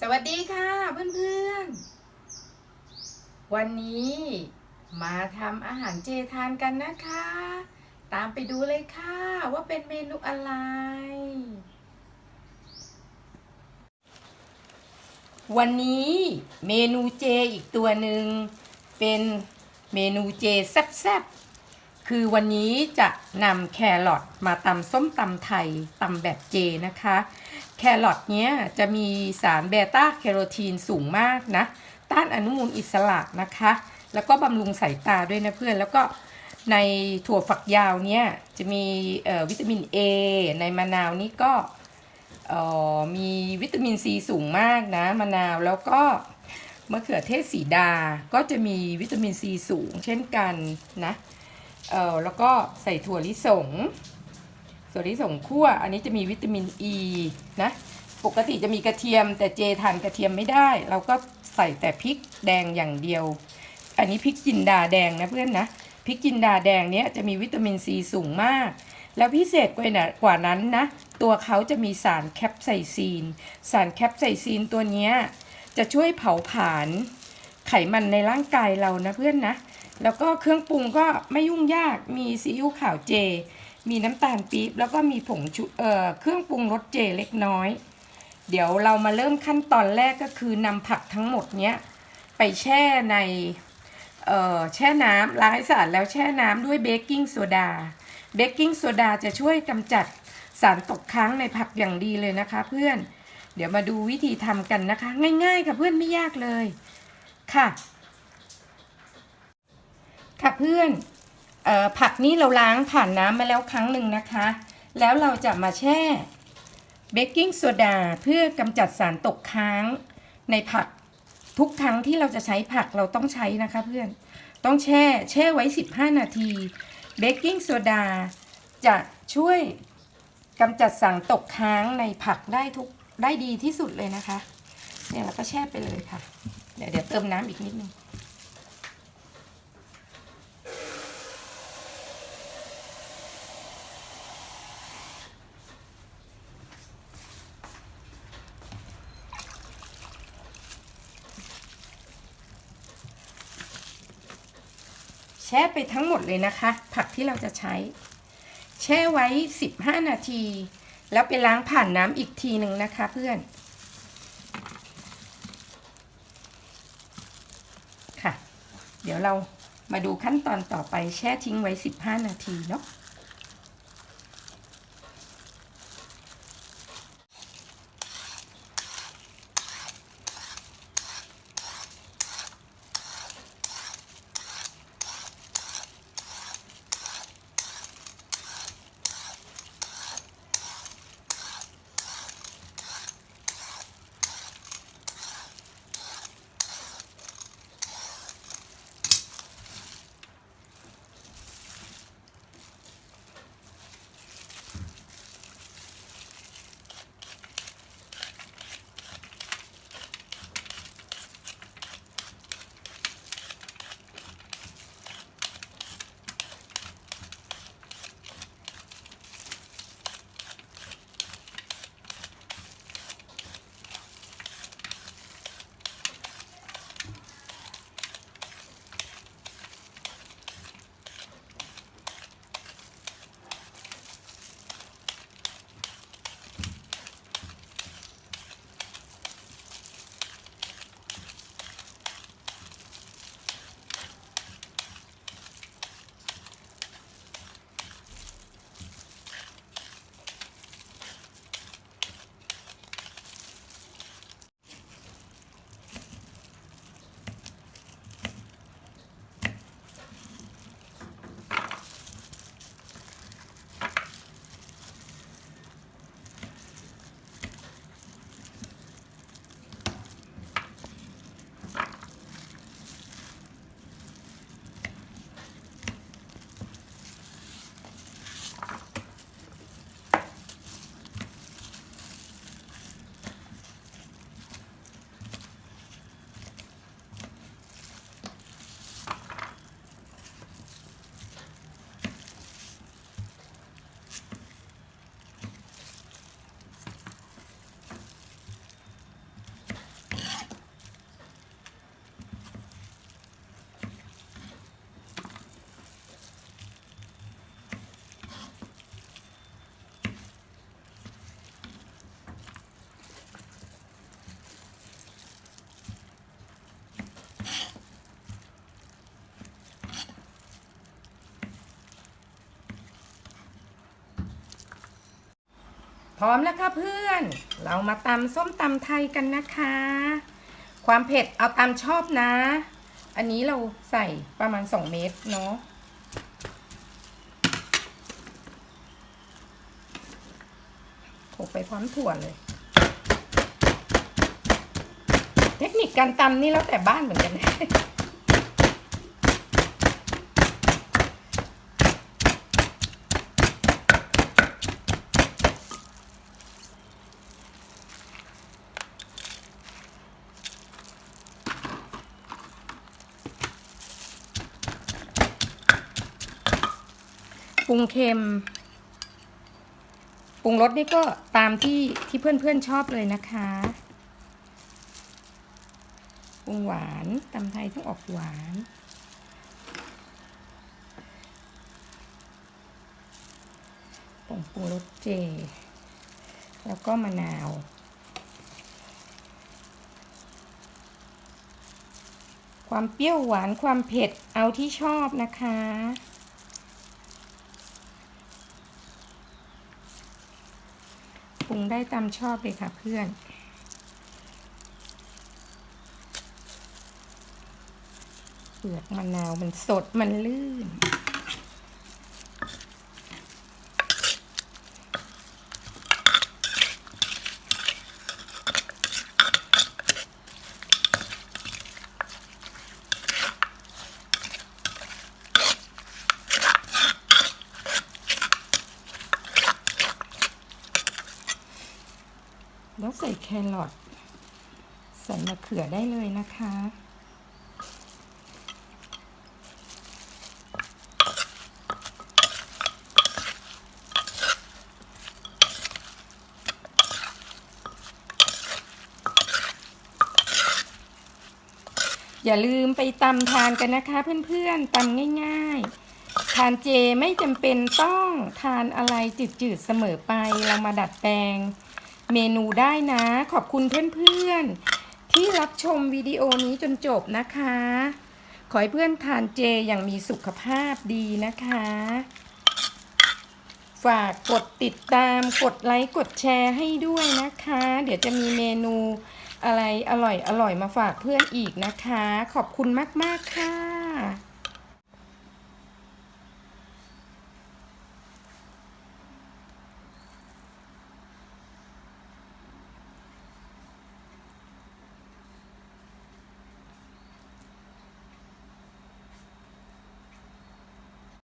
สวัสดีค่ะเพื่อนๆ วันนี้มาทำอาหารเจทานกันนะคะ ตามไปดูเลยค่ะว่าเป็นเมนูอะไร วันนี้เมนูเจอีกตัวหนึ่งเป็นเมนูเจแซ่บๆ คือวันนี้จะนำแครอทมาตำส้มตำไทยตำแบบเจนะคะ แครอทเนี้ยจะมีสารเบต้าแคโรทีนสูงมากนะ ต้านอนุมูลอิสระนะคะ แล้วก็บำรุงสายตาด้วยนะเพื่อน แล้วก็ในถั่วฝักยาวเนี่ยจะมีวิตามิน A ในมะนาวนี่ก็มีวิตามินซีสูงมากนะมะนาวแล้วก็มะเขือเทศสีดา ก็จะมีวิตามินซีสูงเช่นกันนะ เออแล้วก็ใส่ถั่วลิสง ส่วนที่ส่งคั่วอันนี้จะมีวิตามินอ e ีนะปกติจะมีกระเทียม แต่เจทานกระเทียมไม่ได้ เราก็ใส่แต่พริกแดงอย่างเดียว อันนี้พริกจินดาแดงนะเพื่อนนะพริกจินดาแดงเนี้ยจะมีวิตามินซีสูงมาก แล้วพิเศษกว่านะกว่านั้นนะ ตัวเขาจะมีสารแคปไซซีน สารแคปไซซีนตัวเนี้ยจะช่วยเผาผลาญไขมันในร่างกายเรานะเพื่อนนะ แล้วก็เครื่องปรุงก็ไม่ยุ่งยากมีซีอิ๊วขาวเจ มีน้ำตาลปี๊บแล้วก็มีผงชูเอ่อเครื่องปรุงรสเจเล็กน้อย เดี๋ยวเรามาเริ่มขั้นตอนแรกก็คือนำผักทั้งหมดเนี้ยไปแช่ในเอ่อแช่น้ำล้างให้สะอาดแล้วแช่น้ำด้วยเบกกิ้งโซดาเบกกิ้งโซดาจะช่วยกำจัดสารตกค้างในผักอย่างดีเลยนะคะ เพื่อน เดี๋ยวมาดูวิธีทำกันนะคะ ง่ายๆค่ะเพื่อนไม่ยากเลยค่ะ ค่ะเพื่อน ผักนี่เราล้างผ่านน้ำมาแล้วครั้งหนึ่งนะคะ แล้วเราจะมาแช่เบกกิ้งโซดาเพื่อกำจัดสารตกค้างในผักทุกครั้งที่เราจะใช้ผักเราต้องใช้นะคะเพื่อน ต้องแช่แช่ไว้ 15 นาทีเบกกิ้งโซดาจะช่วยกำจัดสารตกค้างในผักได้ทุกได้ดีที่สุดเลยนะคะ เนี่ยเราก็แช่ไปเลยค่ะ เดี๋ยวเดี๋ยวเติมน้ำอีกนิดนึง ช่ไปทั้งหมดเลยนะคะ ผักที่เราจะใช้ แช่ไว้ 15 นาที แล้วไปล้างผ่านน้ำอีกทีหนึ่งนะคะเพื่อนค่ะ เดี๋ยวเรามาดูขั้นตอนต่อไปแช่ทิ้งไว้ 15 นาทีเนาะ พร้อมแล้วค่ะเพื่อน เรามาตำส้มตำไทยกันนะคะ ความเผ็ดเอาตามชอบนะ อันนี้เราใส่ประมาณ 2 เม็ดเนาะ โขกไปพร้อมถั่วเลย เทคนิคการตำนี่แล้วแต่บ้านเหมือนกันนะ รุงเค็ม ปรุงรสนี่ก็ตามที่ที่เพื่อนๆชอบเลยนะคะ ปรุงหวานตำไทยต้องออกหวานผงปรุงรสเจ แล้วก็มะนาว ความเปรี้ยวหวานความเผ็ดเอาที่ชอบนะคะ ปรุ งได้ตามชอบเลยค่ะเพื่อน เปลือกมะนาวมันสดมันลื่น แครอทใส่มะเขือได้เลยนะคะ อย่าลืมไปตำทานกันนะคะเพื่อนๆตำง่าย ๆทานเจไม่จำเป็นต้องทานอะไรจืดๆเสมอไป เรามาดัดแปลง เมนูได้นะ ขอบคุณเพื่อนๆ ที่รับชมวิดีโอนี้จนจบนะคะ ขอให้เพื่อนทานเจอย่างมีสุขภาพดีนะคะ ฝากกดติดตามกดไลค์กดแชร์ให้ด้วยนะคะ เดี๋ยวจะมีเมนูอะไรอร่อยอร่อยมาฝากเพื่อนอีกนะคะ ขอบคุณมาก ๆ ค่ะ